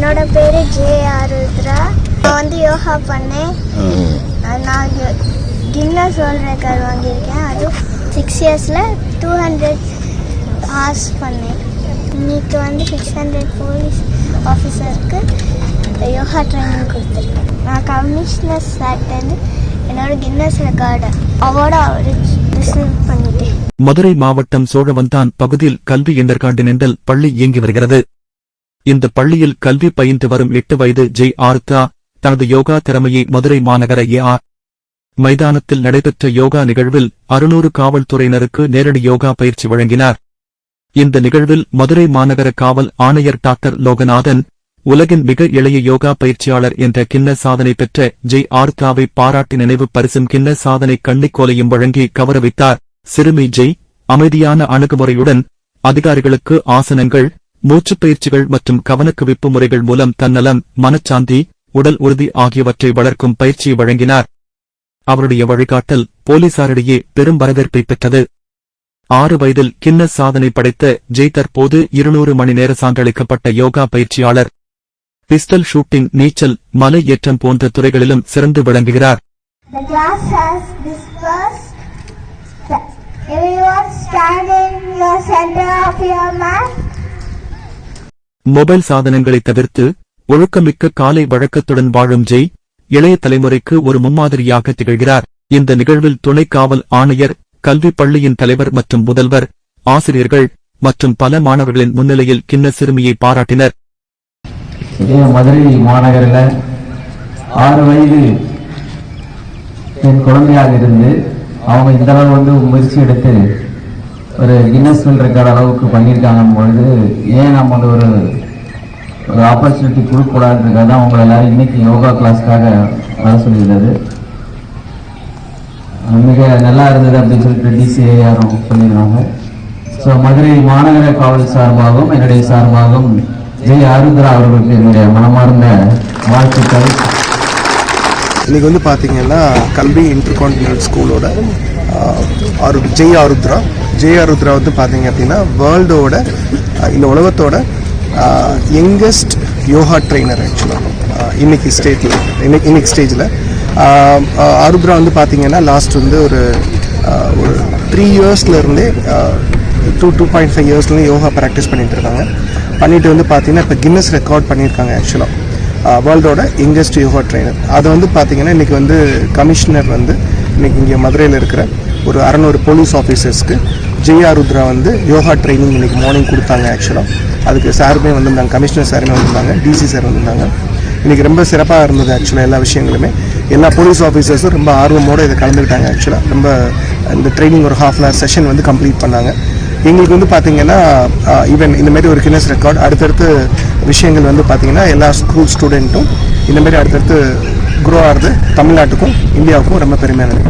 என்னோட பேரு ஜே ஆருத்ரா. நான் வந்து யோகா பண்ணேன். நான் கின்னஸ் வேர்ல்ட் ரெக்கார்ட் வாங்கியிருக்கேன். அதுவும் சிக்ஸ் இயர்ஸில் டூ ஹண்ட்ரட் ஹார்ஸ் பண்ணேன். இன்னைக்கு வந்து சிக்ஸ் ஹண்ட்ரட் போலீஸ் ஆஃபீஸருக்கு யோகா ட்ரைனிங் கொடுத்துருக்கேன். நான் கமிஷனர் சார்ட்டேருந்து என்னோட கின்னஸ் ரெக்கார்டை அவார்டை ரிசீவ் பண்ணிட்டேன். மதுரை மாவட்டம் சோழவந்தான் பகுதியில் கல்வி இன்டர்கான்டினென்டல் பள்ளி இயங்கி வருகிறது. இந்த பள்ளியில் கல்வி பயின்று வரும் எட்டு வயது ஜெய் ஆர்தா தனது யோகா திறமையை மதுரை மாநகர ஏ. ஆர். மைதானத்தில் நடைபெற்ற யோகா நிகழ்வில் அறுநூறு காவல்துறையினருக்கு நேரடி யோகா பயிற்சி வழங்கினார். இந்த நிகழ்வில் மதுரை மாநகர காவல் ஆணையர் டாக்டர் லோகநாதன் உலகின் மிக இளைய யோகா பயிற்சியாளர் என்ற கின்ன சாதனை பெற்ற ஜெய் ஆர்தாவை பாராட்டி நினைவு பரிசும் கின்ன சாதனை கண்ணிக்கோலையும் வழங்கி கௌரவித்தார். சிறுமி ஜெய் அமைதியான அணுகுமுறையுடன் அதிகாரிகளுக்கு ஆசனங்கள் மூச்சுப் பயிற்சிகள் மற்றும் கவனக்குவிப்பு முறைகள் மூலம் தன்னலம் மனச்சாந்தி உடல் உறுதி ஆகியவற்றை வளர்க்கும் பயிற்சியை வழங்கினார். அவருடைய வழிகாட்டல் போலீசாரிடையே பெரும் வரவேற்பை பெற்றது. ஆறு வயதில் கின்னஸ் சாதனை படைத்த ஜெய் தற்போது இருநூறு மணி நேர சான்றளிக்கப்பட்ட யோகா பயிற்சியாளர். பிஸ்டல் ஷூட்டிங் நீச்சல் மலை ஏற்றம் போன்ற துறைகளிலும் சிறந்து விளங்குகிறார். Everyone stand in the center of your mat. Mobile சாதனங்களை தவிர்த்து ஒழுக்கமிக்க காலை வழக்கத்துடன் வாழும் ஜெய் இளைய தலைமுறைக்கு ஒரு முன்மாதிரியாக திகழ்கிறார். இந்த நிகழ்வில் துணை காவல் ஆணையர் கல்வி பள்ளியின் தலைவர் மற்றும் முதல்வர் ஆசிரியர்கள் மற்றும் பல மாணவர்களின் முன்னிலையில் கிண்ண சிறுமியை பாராட்டினர். மதுரை மாநகரில் ஆறு வயது என் குழந்தையாக இருந்து அவங்க இந்த அளவு வந்து முயற்சி எடுத்து ஒரு கின்னஸ் வேர்ல்ட் ரெக்கார்ட் அளவுக்கு பண்ணியிருக்காங்க பொழுது ஏன் நம்ம வந்து ஒரு ஒரு ஆப்பர்ச்சுனிட்டி கொடுக்கக்கூடாதுன்றதுக்காக தான் உங்களை எல்லாரும் இன்னைக்கு யோகா கிளாஸ்க்காக வர சொல்லியிருந்தது. மிக நல்லா இருந்தது அப்படின்னு சொல்லிட்டு டிசிஏ யாரும் சொல்லியிருந்தாங்க. ஸோ மதுரை மாநகர காவல் சார்பாகவும் என்னுடைய சார்பாகவும் ஜெய் ஆருத்ரா அவர்களுக்கு என்னுடைய மனமார்ந்த வாழ்த்துக்கள். இன்னைக்கு வந்து பார்த்தீங்கன்னா கல்வி இன்டர் கான்டினல் ஸ்கூலோட ஆரு ஜெய் ஆருத்ரா ஜேஆர் ருத்ரா வந்து பார்த்தீங்க அப்படின்னா வேர்ல்டோட இந்த உலகத்தோட யங்கஸ்ட் யோகா ட்ரெயினர் ஆக்சுவலாக இன்னைக்கு ஸ்டேட்டில் இன்னைக்கு இன்னைக்கு ஸ்டேஜில் அருத்ரா வந்து பார்த்தீங்கன்னா லாஸ்ட் வந்து ஒரு ஒரு த்ரீ இயர்ஸ்லேருந்தே டூ டூ பாயிண்ட் ஃபைவ் இயர்ஸ்லேருந்து யோகா ப்ராக்டிஸ் பண்ணிட்டு இருக்காங்க. பண்ணிட்டு வந்து பார்த்தீங்கன்னா இப்போ கின்னஸ் ரெக்கார்ட் பண்ணியிருக்காங்க ஆக்சுவலாக வேர்ல்டோட யங்கஸ்ட் யோகா ட்ரெயினர் அதை வந்து பார்த்தீங்கன்னா இன்றைக்கி வந்து கமிஷனர் வந்து இன்னைக்கு இங்கே மதுரையில் இருக்கிற ஒரு அறநூறு போலீஸ் ஆஃபீஸர்ஸ்க்கு ஜெயா ருத்ரா வந்து யோகா ட்ரைனிங் இன்றைக்கி மார்னிங் கொடுத்தாங்க ஆக்சுவலாக அதுக்கு சாருமே வந்திருந்தாங்க கமிஷனர் சாருமே வந்திருந்தாங்க டிசி சார் வந்திருந்தாங்க. இன்றைக்கி ரொம்ப சிறப்பாக இருந்தது ஆக்சுவலாக எல்லா விஷயங்களுமே. எல்லா போலீஸ் ஆஃபீஸர்ஸும் ரொம்ப ஆர்வமோடு இதை கலந்துக்கிட்டாங்க ஆக்சுவலாக ரொம்ப இந்த ட்ரைனிங் ஒரு ஹாஃப் அன் செஷன் வந்து கம்ப்ளீட் பண்ணாங்க. எங்களுக்கு வந்து பார்த்தீங்கன்னா ஈவன் இந்தமாரி ஒரு கினஸ் ரெக்கார்ட் அடுத்தடுத்து விஷயங்கள் வந்து பார்த்திங்கன்னா எல்லா ஸ்கூல் ஸ்டூடெண்ட்டும் இந்தமாரி அடுத்தடுத்து குரோ ஆகிறது தமிழ்நாட்டுக்கும் இந்தியாவுக்கும் ரொம்ப பெருமையானது